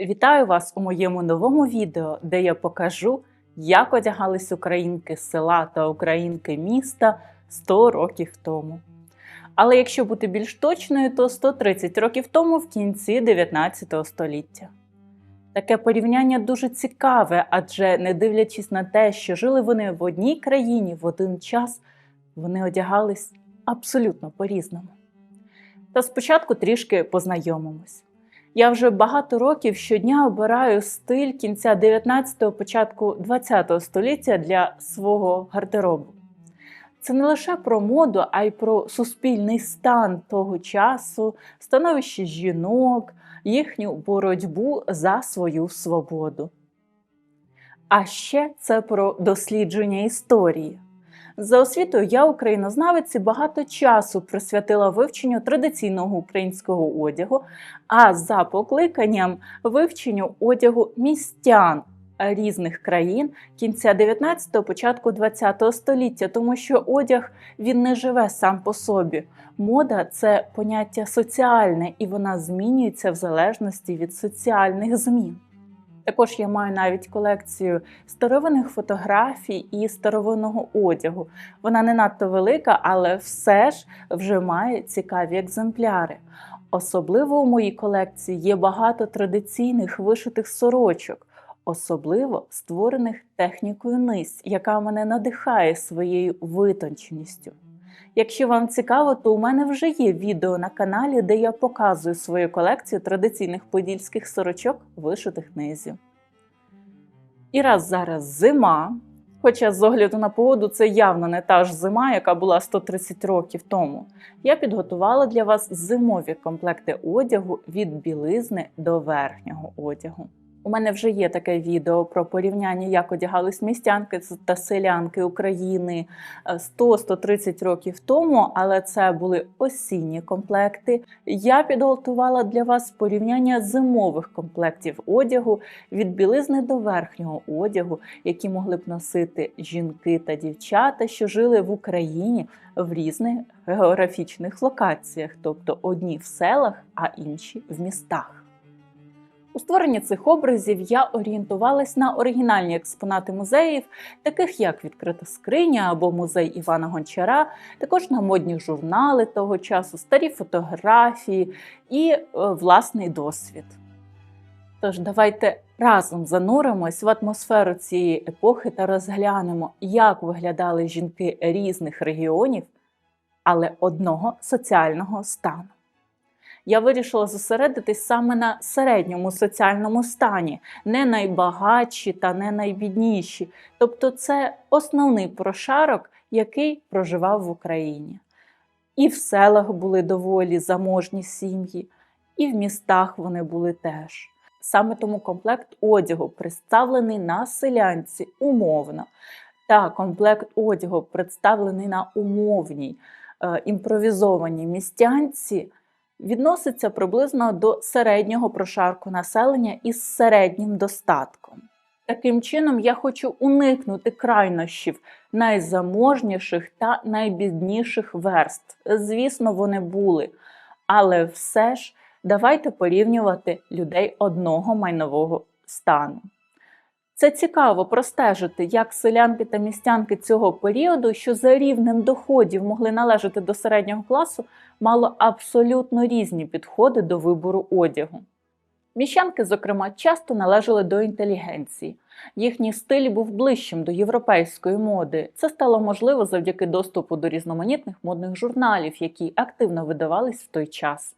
Вітаю вас у моєму новому відео, де я покажу, як одягались українки села та українки міста 100 років тому. Але якщо бути більш точною, то 130 років тому в кінці 19 століття. Таке порівняння дуже цікаве, адже не дивлячись на те, що жили вони в одній країні в один час, вони одягались абсолютно по-різному. Та спочатку трішки познайомимось. Я вже багато років щодня обираю стиль кінця 19-го, початку 20-го століття для свого гардеробу. Це не лише про моду, а й про суспільний стан того часу, становище жінок, їхню боротьбу за свою свободу. А ще це про дослідження історії. За освітою я українознавець і багато часу присвятила вивченню традиційного українського одягу, а за покликанням вивченню одягу містян різних країн кінця 19-го, початку 20-го століття, тому що одяг він не живе сам по собі. Мода це поняття соціальне, і вона змінюється в залежності від соціальних змін. Також я маю навіть колекцію старовинних фотографій і старовинного одягу. Вона не надто велика, але все ж вже має цікаві екземпляри. Особливо у моїй колекції є багато традиційних вишитих сорочок, особливо створених технікою низь, яка мене надихає своєю витонченістю. Якщо вам цікаво, то у мене вже є відео на каналі, де я показую свою колекцію традиційних подільських сорочок вишитих низів. І раз зараз зима, хоча з огляду на погоду це явно не та ж зима, яка була 130 років тому, я підготувала для вас зимові комплекти одягу від білизни до верхнього одягу. У мене вже є таке відео про порівняння, як одягались містянки та селянки України 100-130 років тому, але це були осінні комплекти. Я підготувала для вас порівняння зимових комплектів одягу від білизни до верхнього одягу, які могли б носити жінки та дівчата, що жили в Україні в різних географічних локаціях, тобто одні в селах, а інші в містах. У створенні цих образів я орієнтувалась на оригінальні експонати музеїв, таких як відкрита скриня або музей Івана Гончара, також на модні журнали того часу, старі фотографії і е, власний досвід. Тож давайте разом зануримось в атмосферу цієї епохи та розглянемо, як виглядали жінки різних регіонів, але одного соціального стану я вирішила зосередитись саме на середньому соціальному стані, не найбагатші та не найбідніші. Тобто, це основний прошарок, який проживав в Україні. І в селах були доволі заможні сім'ї, і в містах вони були теж. Саме тому комплект одягу представлений на селянці умовно, та комплект одягу представлений на умовній е, імпровізованій містянці відноситься приблизно до середнього прошарку населення із середнім достатком. Таким чином, я хочу уникнути крайнощів найзаможніших та найбідніших верст. Звісно, вони були. Але все ж давайте порівнювати людей одного майнового стану. Це цікаво простежити, як селянки та містянки цього періоду, що за рівнем доходів могли належати до середнього класу, мало абсолютно різні підходи до вибору одягу. Міщанки, зокрема, часто належали до інтелігенції. Їхній стиль був ближчим до європейської моди. Це стало можливо завдяки доступу до різноманітних модних журналів, які активно видавались в той час.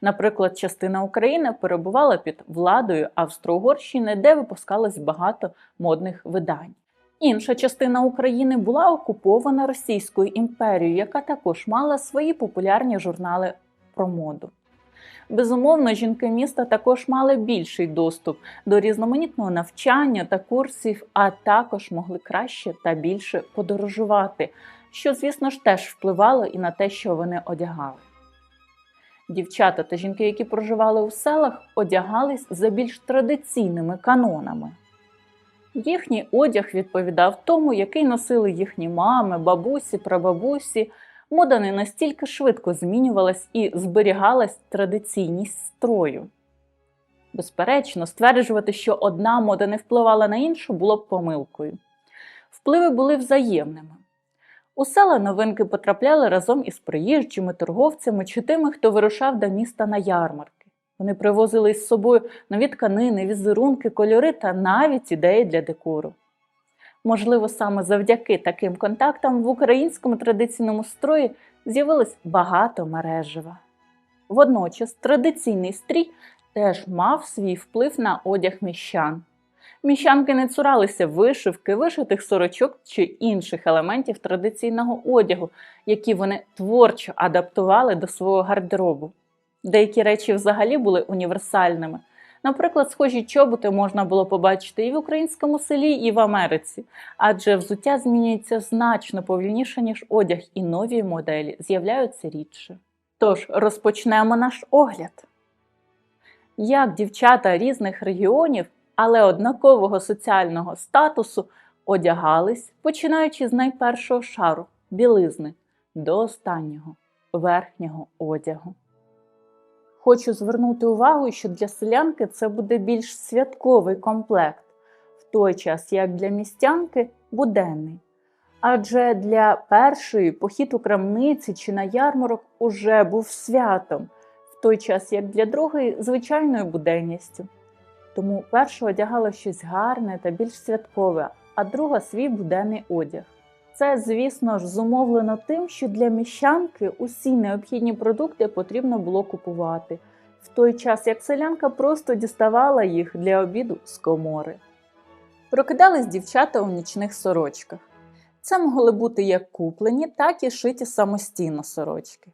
Наприклад, частина України перебувала під владою Австро-Угорщини, де випускалось багато модних видань. Інша частина України була окупована Російською імперією, яка також мала свої популярні журнали про моду. Безумовно, жінки міста також мали більший доступ до різноманітного навчання та курсів, а також могли краще та більше подорожувати, що, звісно ж, теж впливало і на те, що вони одягали. Дівчата та жінки, які проживали у селах, одягались за більш традиційними канонами. Їхній одяг відповідав тому, який носили їхні мами, бабусі, прабабусі. Мода не настільки швидко змінювалась і зберігалась традиційність строю. Безперечно, стверджувати, що одна мода не впливала на іншу, було б помилкою. Впливи були взаємними. У села новинки потрапляли разом із приїжджими торговцями чи тими, хто вирушав до міста на ярмарки. Вони привозили із собою нові тканини, візерунки, кольори та навіть ідеї для декору. Можливо, саме завдяки таким контактам в українському традиційному строї з'явилось багато мережева. Водночас традиційний стрій теж мав свій вплив на одяг міщан. Міщанки не цуралися вишивки, вишитих сорочок чи інших елементів традиційного одягу, які вони творчо адаптували до свого гардеробу. Деякі речі взагалі були універсальними. Наприклад, схожі чоботи можна було побачити і в українському селі, і в Америці, адже взуття змінюється значно повільніше, ніж одяг, і нові моделі з'являються рідше. Тож розпочнемо наш огляд. Як дівчата різних регіонів, але однакового соціального статусу одягались, починаючи з найпершого шару білизни до останнього верхнього одягу. Хочу звернути увагу, що для селянки це буде більш святковий комплект, в той час як для містянки буденний. Адже для першої похід у крамниці чи на ярмарок уже був святом, в той час як для другої звичайною буденністю. Тому перша одягала щось гарне та більш святкове, а друга свій буденний одяг. Це, звісно ж, зумовлено тим, що для міщанки усі необхідні продукти потрібно було купувати, в той час як селянка просто діставала їх для обіду з комори. Прокидались дівчата у нічних сорочках. Це могли бути як куплені, так і шиті самостійно сорочки.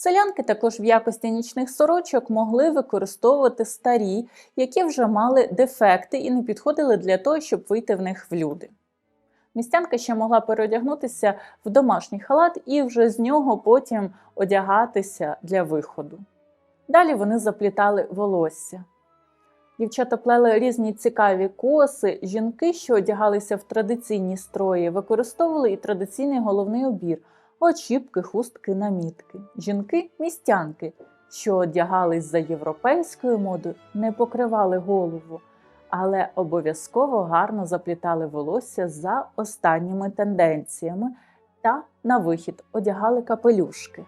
Селянки також в якості нічних сорочок могли використовувати старі, які вже мали дефекти і не підходили для того, щоб вийти в них в люди. Містянка ще могла переодягнутися в домашній халат і вже з нього потім одягатися для виходу. Далі вони заплітали волосся. Дівчата плели різні цікаві коси, жінки, що одягалися в традиційні строї, використовували і традиційний головний обір очіпки, хустки, намітки. Жінки містянки, що одягались за європейською модою, не покривали голову, але обов'язково гарно заплітали волосся за останніми тенденціями та на вихід одягали капелюшки.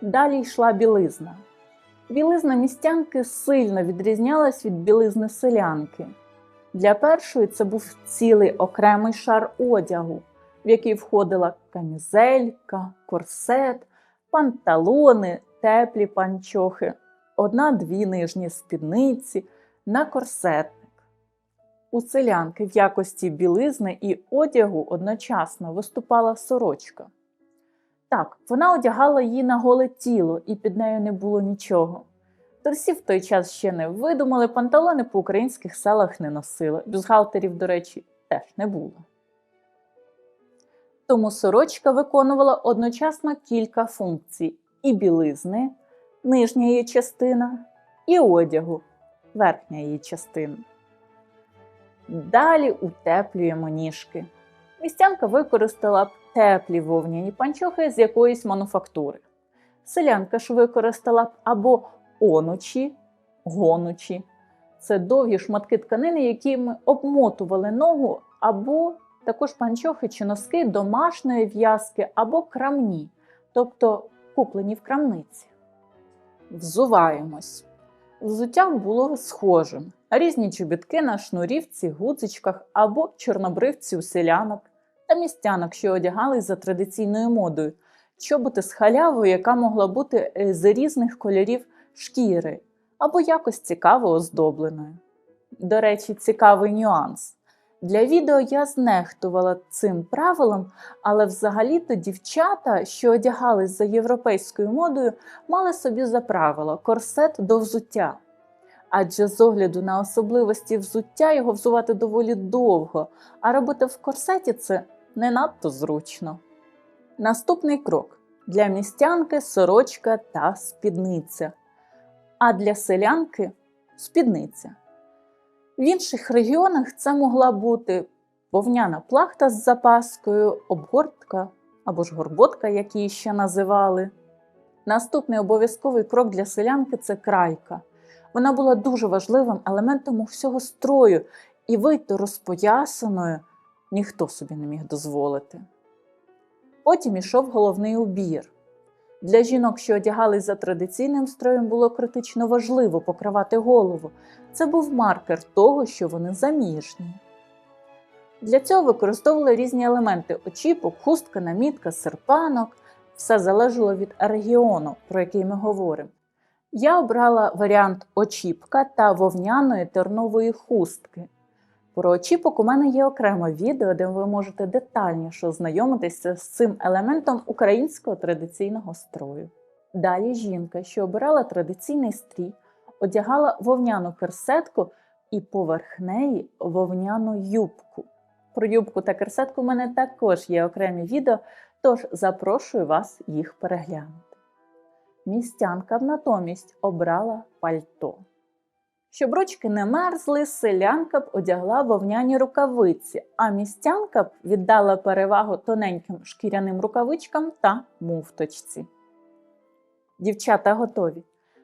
Далі йшла білизна. Білизна містянки сильно відрізнялась від білизни селянки. Для першої це був цілий окремий шар одягу, в який входила камізелька, корсет, панталони, теплі панчохи, одна-дві нижні спідниці на корсетник. У селянки в якості білизни і одягу одночасно виступала сорочка. Так, вона одягала її на голе тіло, і під нею не було нічого. Торсів в той час ще не видумали, панталони по українських селах не носили, бюстгальтерів, до речі, теж не було. Тому сорочка виконувала одночасно кілька функцій: і білизни, нижня її частина, і одягу, верхня її частина. Далі утеплюємо ніжки. Містянка використала б теплі вовняні панчохи з якоїсь мануфактури. Селянка ж використала б або онучі, гонучі. Це довгі шматки тканини, якими обмотували ногу, або також панчохи чи носки домашньої в'язки або крамні, тобто куплені в крамниці. Взуваємось. Взуття було схожим. Різні чобітки на шнурівці, гудзичках або чорнобривці у селянок та містянок, що одягались за традиційною модою, чоботи з халявою, яка могла бути е, з різних кольорів шкіри, або якось цікаво оздобленою. До речі, цікавий нюанс. Для відео я знехтувала цим правилом, але взагалі-то дівчата, що одягались за європейською модою, мали собі за правило корсет до взуття. Адже з огляду на особливості взуття його взувати доволі довго, а робити в корсеті це не надто зручно. Наступний крок для містянки сорочка та спідниця, а для селянки спідниця. В інших регіонах це могла бути вовняна плахта з запаскою, обгортка або ж горботка, як її ще називали. Наступний обов'язковий крок для селянки це крайка. Вона була дуже важливим елементом усього строю, і вийти розпоясаною ніхто собі не міг дозволити. Потім ішов головний убір. Для жінок, що одягались за традиційним строєм, було критично важливо покривати голову. Це був маркер того, що вони заміжні. Для цього використовували різні елементи очіпок, хустка, намітка, серпанок. Все залежало від регіону, про який ми говоримо. Я обрала варіант очіпка та вовняної тернової хустки. Про очіпок у мене є окреме відео, де ви можете детальніше ознайомитися з цим елементом українського традиційного строю. Далі жінка, що обирала традиційний стрій, одягала вовняну керсетку і поверх неї вовняну юбку. Про юбку та керсетку у мене також є окремі відео, тож запрошую вас їх переглянути. Містянка натомість обрала пальто. Щоб ручки не мерзли, селянка б одягла вовняні рукавиці, а містянка б віддала перевагу тоненьким шкіряним рукавичкам та муфточці. Дівчата готові.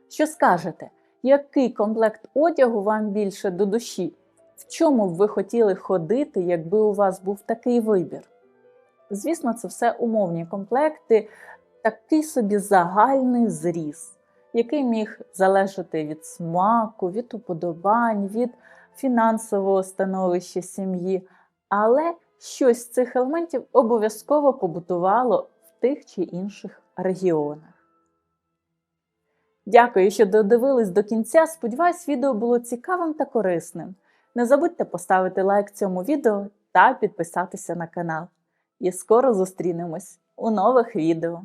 Що скажете, який комплект одягу вам більше до душі? В чому б ви хотіли ходити, якби у вас був такий вибір? Звісно, це все умовні комплекти, такий собі загальний зріз який міг залежати від смаку, від уподобань, від фінансового становища сім'ї, але щось з цих елементів обов'язково побутувало в тих чи інших регіонах. Дякую, що додивились до кінця. Сподіваюсь, відео було цікавим та корисним. Не забудьте поставити лайк цьому відео та підписатися на канал. І скоро зустрінемось у нових відео.